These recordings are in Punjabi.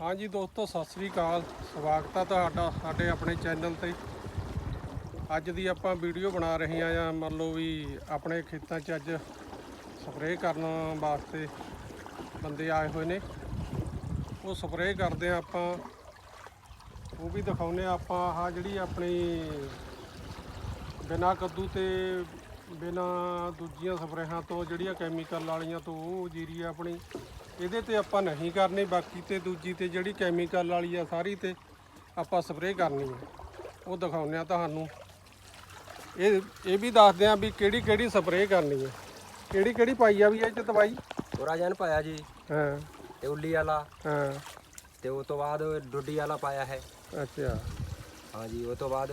ਹਾਂਜੀ ਦੋਸਤੋ, ਸਤਿ ਸ੍ਰੀ ਅਕਾਲ। ਸਵਾਗਤ ਆ ਤੁਹਾਡਾ ਸਾਡੇ ਆਪਣੇ ਚੈਨਲ ਤੇ। ਅੱਜ ਦੀ ਆਪਾਂ ਵੀਡੀਓ ਬਣਾ ਰਹੇ ਹਾਂ ਮੰਨ ਲਓ ਵੀ ਆਪਣੇ ਖੇਤਾਂ 'ਚ ਅੱਜ ਸਪਰੇਅ ਕਰਨ ਵਾਸਤੇ ਬੰਦੇ ਆਏ ਹੋਏ ਨੇ। ਉਹ ਸਪਰੇਅ ਕਰਦੇ ਆ ਆਪਾਂ। ਉਹ ਵੀ ਦਿਖਾਉਨੇ ਆ ਆਪਾਂ। ਆਹ ਜਿਹੜੀ ਆਪਣੀ ਬਿਨਾ ਕੱਦੂ ਤੇ ਬਿਨਾ ਦੂਜੀਆਂ ਸਪਰੇਹਾਂ ਤੋਂ ਜਿਹੜੀਆਂ ਕੈਮੀਕਲ ਵਾਲੀਆਂ ਤੋਂ ਉਹ ਜੀਰੀ ਆਪਣੀ। ਇਹਦੇ ਤੇ ਆਪਾਂ ਨਹੀਂ ਕਰਨੀ ਬਾਕੀ ਤੇ ਦੂਜੀ ਤੇ ਜਿਹੜੀ ਕੈਮੀਕਲ ਵਾਲੀ ਆ ਸਾਰੀ ਤੇ ਆਪਾਂ ਸਪਰੇਅ ਕਰਨੀ ਆ। ਉਹ ਦਿਖਾਉਂਦੇ ਆ ਤੁਹਾਨੂੰ। ਇਹ ਇਹ ਵੀ ਦੱਸਦੇ ਆ ਵੀ ਕਿਹੜੀ ਕਿਹੜੀ ਸਪਰੇਅ ਕਰਨੀ ਹੈ ਕਿਹੜੀ ਕਿਹੜੀ ਪਾਈ ਆ ਵੀ ਇਹ ਚ ਦਵਾਈ? ਕੋਰਾਜਨ ਪਾਇਆ ਜੀ। ਹਾਂ। ਤੇ ਉੱਲੀ ਵਾਲਾ। ਹਾਂ। ਤੇ ਉਸ ਤੋਂ ਬਾਅਦ ਡੁੱਡੀ ਵਾਲਾ ਪਾਇਆ ਹੈ। ਅੱਛਾ। ਹਾਂਜੀ ਉਸ ਤੋਂ ਬਾਅਦ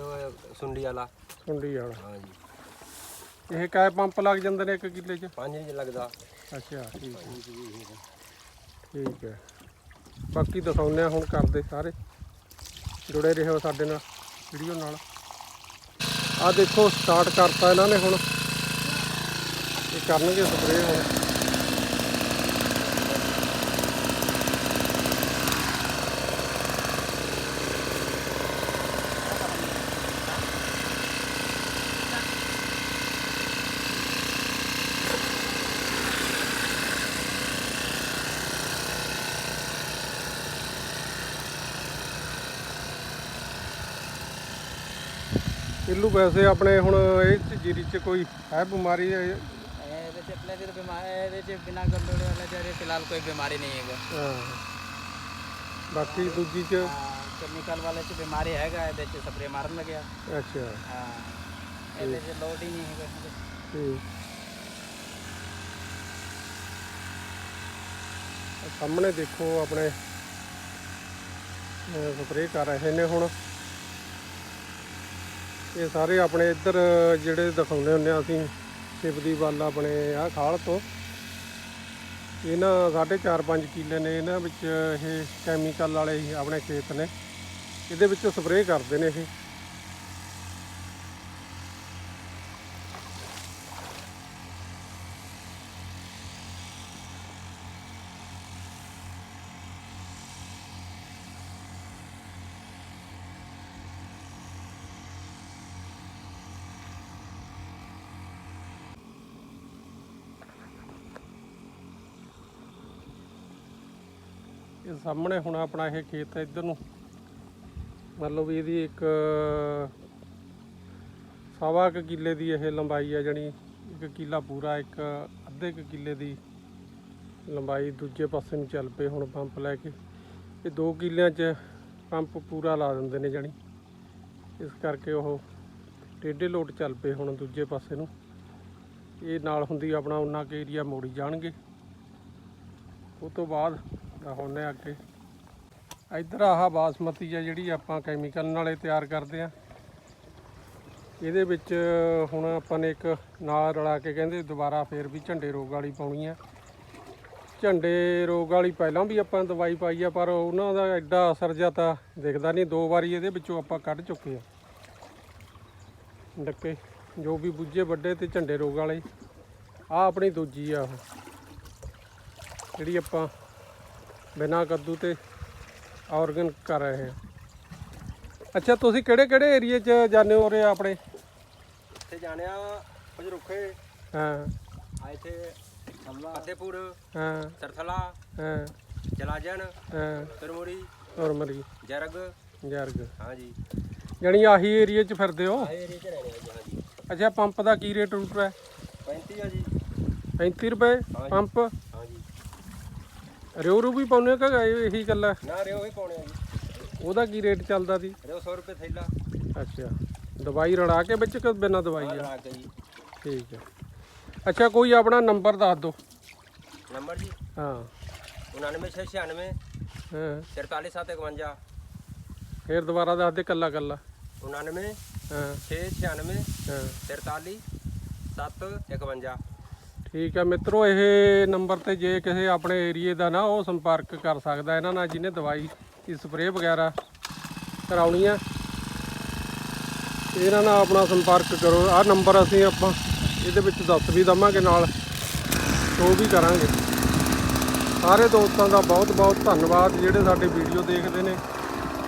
ਸੁੰਡੀ ਵਾਲਾ। ਸੁੰਡੀ ਵਾਲਾ। ਹਾਂਜੀ ਇਹ ਕਾਇ ਪੰਪ ਲੱਗ ਜਾਂਦੇ ਨੇ ਇੱਕ ਕਿੱਲੇ ਚ? ਪੰਜ ਇੰਚ ਲੱਗਦਾ। ਅੱਛਾ ਠੀਕ ਹੈ। ਠੀਕ ਹੈ। ਬਾਕੀ ਦਿਖਾਉਂਦੇ ਆ ਹੁਣ ਕਰਦੇ ਸਾਰੇ। ਜੁੜੇ ਰਹੋ ਸਾਡੇ ਨਾਲ, ਵੀਡੀਓ ਨਾਲ। ਆ ਦੇਖੋ ਸਟਾਰਟ ਕਰਤਾ ਇਹਨਾਂ ਨੇ ਹੁਣ। ਇਹ ਕਰਨਗੇ ਸਪਰੇਅ ਹੁਣ। ਇੱਲੂ ਵੈਸੇ ਆਪਣੇ ਹੁਣ ਇਹ 'ਚ ਜੀਰੀ 'ਚ ਕੋਈ ਹੈ ਬਿਮਾਰੀ ਹੈ? ਇਹਦੇ ਚ ਆਪਣੇ ਤੇ ਬਿਮਾਰੀ ਇਹਦੇ ਚ ਬਿਨਾ ਗੰਦੋੜੇ ਵਾਲਾ ਜਿਹੜੇ ਫਿਲਹਾਲ ਕੋਈ ਬਿਮਾਰੀ ਨਹੀਂ ਹੈਗਾ। ਹਾਂ। ਬਾਕੀ ਦੂਜੀ 'ਚ? ਕੈਮੀਕਲ ਵਾਲੇ ਚ ਬਿਮਾਰੀ ਹੈਗਾ ਇਹਦੇ ਚ ਸਪਰੇ ਮਾਰਨ ਲੱਗਿਆ। ਅੱਛਾ। ਹਾਂ ਇਹਦੇ ਚ ਲੋਡ ਹੀ ਨਹੀਂ ਹੈਗਾ ਸਾਹਮਣੇ ਦੇਖੋ ਆਪਣੇ ਸਪਰੇਅ ਕਰ ਰਹੇ ਨੇ ਹੁਣ। ਇਹ ਸਾਰੇ ਆਪਣੇ ਇੱਧਰ ਜਿਹੜੇ ਦਿਖਾਉਂਦੇ ਹੁੰਦੇ ਆ ਅਸੀਂ ਸ਼ਿਵ ਦੀ ਵੱਲ ਆਪਣੇ ਆ ਖਾਲ ਤੋਂ। ਇਹਨਾਂ ਸਾਢੇ ਚਾਰ ਪੰਜ ਕਿੱਲੇ ਨੇ, ਇਹਨਾਂ ਵਿੱਚ ਇਹ ਕੈਮੀਕਲ ਵਾਲੇ ਆਪਣੇ ਖੇਤ ਨੇ। ਇਹਦੇ ਵਿੱਚ ਸਪਰੇਅ ਕਰਦੇ ਨੇ ਇਹ। ਇਹ ਸਾਹਮਣੇ ਹੁਣ ਆਪਣਾ ਇਹ ਖੇਤ ਹੈ ਇੱਧਰ ਨੂੰ। ਮਤਲਬ ਇਹਦੀ ਇੱਕ, ਸਵਾ ਕੁ ਕਿੱਲੇ ਦੀ ਇਹ ਲੰਬਾਈ ਹੈ ਜਣੀ ਇੱਕ ਕਿੱਲਾ ਪੂਰਾ, ਇੱਕ ਅੱਧੇ ਕੁ ਕਿੱਲੇ ਦੀ ਲੰਬਾਈ ਦੂਜੇ ਪਾਸੇ ਨੂੰ ਚੱਲ ਪਏ ਹੁਣ ਪੰਪ ਲੈ ਕੇ। ਇਹ ਦੋ ਕਿੱਲਿਆਂ 'ਚ ਪੰਪ ਪੂਰਾ ਲਾ ਦਿੰਦੇ ਨੇ ਜਣੀ। ਇਸ ਕਰਕੇ ਉਹ ਟੇਢੇ ਲੋਟ ਚੱਲ ਪਏ ਹੁਣ ਦੂਜੇ ਪਾਸੇ ਨੂੰ। ਇਹ ਨਾਲ ਹੁੰਦੀ ਆਪਣਾ ਉਹਨਾਂ ਕੇ ਏਰੀਆ ਮੋੜੀ ਜਾਣਗੇ। ਉਹ ਤੋਂ ਬਾਅਦ ਹੁੰਨੇ ਅੱਗੇ। ਇੱਧਰ ਆਹ ਬਾਸਮਤੀ ਆ ਜਿਹੜੀ ਆਪਾਂ ਕੈਮੀਕਲ ਨਾਲੇ ਤਿਆਰ ਕਰਦੇ ਆ ਇਹਦੇ ਵਿੱਚ ਹੁਣ ਆਪਾਂ ਨੇ ਇੱਕ ਨਾਲ ਰਲਾ ਕੇ ਕਹਿੰਦੇ ਦੁਬਾਰਾ ਫੇਰ ਵੀ ਝੰਡੇ ਰੋਗ ਵਾਲੀ ਪਾਉਣੀ ਆ। ਝੰਡੇ ਰੋਗ ਵਾਲੀ ਪਹਿਲਾਂ ਵੀ ਆਪਾਂ ਦਵਾਈ ਪਾਈ ਆ, ਪਰ ਉਹਨਾਂ ਦਾ ਐਡਾ ਅਸਰ ਜਾਂ ਤਾਂ ਦਿਖਦਾ ਨਹੀਂ। ਦੋ ਵਾਰੀ ਇਹਦੇ ਵਿੱਚੋਂ ਆਪਾਂ ਕੱਢ ਚੁੱਕੇ ਆ। ਡੱਕੇ, ਜੋ ਵੀ ਬੁੱਝੇ ਵੱਡੇ ਤੇ ਝੰਡੇ ਰੋਗ ਵਾਲੇ। ਆ ਆਪਣੀ ਦੂਜੀ ਆ ਉਹ। ਜਿਹੜੀ ਆਪਾਂ ਬਿਨਾ ਕੱਦੂ ਤੇ ਆਰਗਨ ਕਰ ਰਹੇ ਹਾਂ। ਅੱਛਾ ਤੁਸੀਂ ਕਿਹੜੇ ਕਿਹੜੇ ਏਰੀਏ 'ਚ ਜਾਂਦੇ ਹੋ ਰੇ ਆਪਣੇ? ਇੱਥੇ ਜਾਣਿਆ ਪਜਰੁਖੇ ਹਾਂ। ਆ ਇੱਥੇ ਫਤਿਹਪੁਰ। ਹਾਂ। ਸਰਥਲਾ ਹਾਂ। ਜਲਾਜਨ। ਹਾਂ। ਕਰਮੋੜੀ ਔਰ ਮਰੀ ਜਰਗ। ਜਰਗ ਹਾਂਜੀ ਜਾਣੀ ਆਹੀ ਏਰੀਏ 'ਚ ਫਿਰਦੇ ਹੋ? ਆ ਏਰੀਆ ਚ ਰਹਿਣੇ ਆ ਜੀ ਅੱਛਾ ਪੰਪ ਦਾ ਕੀ ਰੇਟ ਰੂਟ ਹੈ? 35 ਆ ਜੀ। 35 ਰੁਪਏ ਪੰਪ? ਰਿਓ ਰੂ ਵੀ ਪਾਉਨੇ ਕਿ ਇਹੀ ਗੱਲ ਹੈ ਨਾ ਰਿਓ ਹੀ ਪਾਉਣੇ ਆ ਜੀ। ਉਹਦਾ ਕੀ ਰੇਟ ਚੱਲਦਾ ਸੀ? ਰਿਓ 100 ਰੁਪਏ ਥੈਲਾ। ਅੱਛਾ। ਦਵਾਈ ਰੜਾ ਕੇ ਵਿੱਚ ਕਿ ਬਿਨਾਂ ਦਵਾਈ ਆ? ਆ ਲਾ ਕੇ ਜੀ। ਠੀਕ ਹੈ ਅੱਛਾ ਕੋਈ ਆਪਣਾ ਨੰਬਰ ਦੱਸ ਦਿਓ। ਨੰਬਰ ਜੀ? ਹਾਂ। 99696 ਹਾਂ। 43751 ਫੇਰ ਦੁਬਾਰਾ ਦੱਸ ਦੇ ਕੱਲਾ ਕੱਲਾ। 99 ਹਾਂ। 696 ਹਾਂ। 43 751 ਠੀਕ ਹੈ ਮਿੱਤਰੋ, ਇਹ ਨੰਬਰ ਤੇ ਜੇ ਕਿਸੇ ਆਪਣੇ ਏਰੀਏ ਦਾ ਨਾ ਉਹ ਸੰਪਰਕ ਕਰ ਸਕਦਾ ਇਹਨਾਂ ਨਾਲ ਜਿਹਨੇ ਦਵਾਈ ਦੀ ਸਪਰੇਅ ਵਗੈਰਾ ਕਰਾਉਣੀ ਆ, ਇਹਨਾਂ ਨਾਲ ਆਪਣਾ ਸੰਪਰਕ ਕਰੋ। ਆਹ ਨੰਬਰ ਅਸੀਂ ਆਪਾਂ ਇਹਦੇ ਵਿੱਚ ਦੱਸ ਵੀ ਦਵਾਂਗੇ ਨਾਲ, ਉਹ ਵੀ ਕਰਾਂਗੇ। ਸਾਰੇ ਦੋਸਤਾਂ ਦਾ ਬਹੁਤ ਬਹੁਤ ਧੰਨਵਾਦ, ਜਿਹੜੇ ਸਾਡੀ ਵੀਡੀਓ ਦੇਖਦੇ ਨੇ।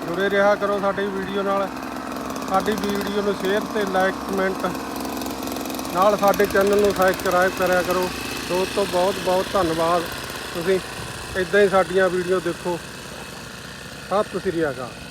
ਜੁੜੇ ਰਿਹਾ ਕਰੋ ਸਾਡੀ ਵੀਡੀਓ ਨਾਲ। ਸਾਡੀ ਵੀਡੀਓ ਨੂੰ ਸ਼ੇਅਰ ਤੇ ਲਾਈਕ, ਕਮੈਂਟ ਨਾਲ ਸਾਡੇ ਚੈਨਲ ਨੂੰ ਸਬਸਕ੍ਰਾਈਬ ਕਰਿਆ ਕਰੋ। ਦੋਸਤੋ, ਬਹੁਤ ਬਹੁਤ ਧੰਨਵਾਦ। ਤੁਸੀਂ ਇਦਾਂ ਹੀ ਸਾਡੀਆਂ ਵੀਡੀਓ ਦੇਖੋ। ਸਤਿ ਸ੍ਰੀ ਅਕਾਲ।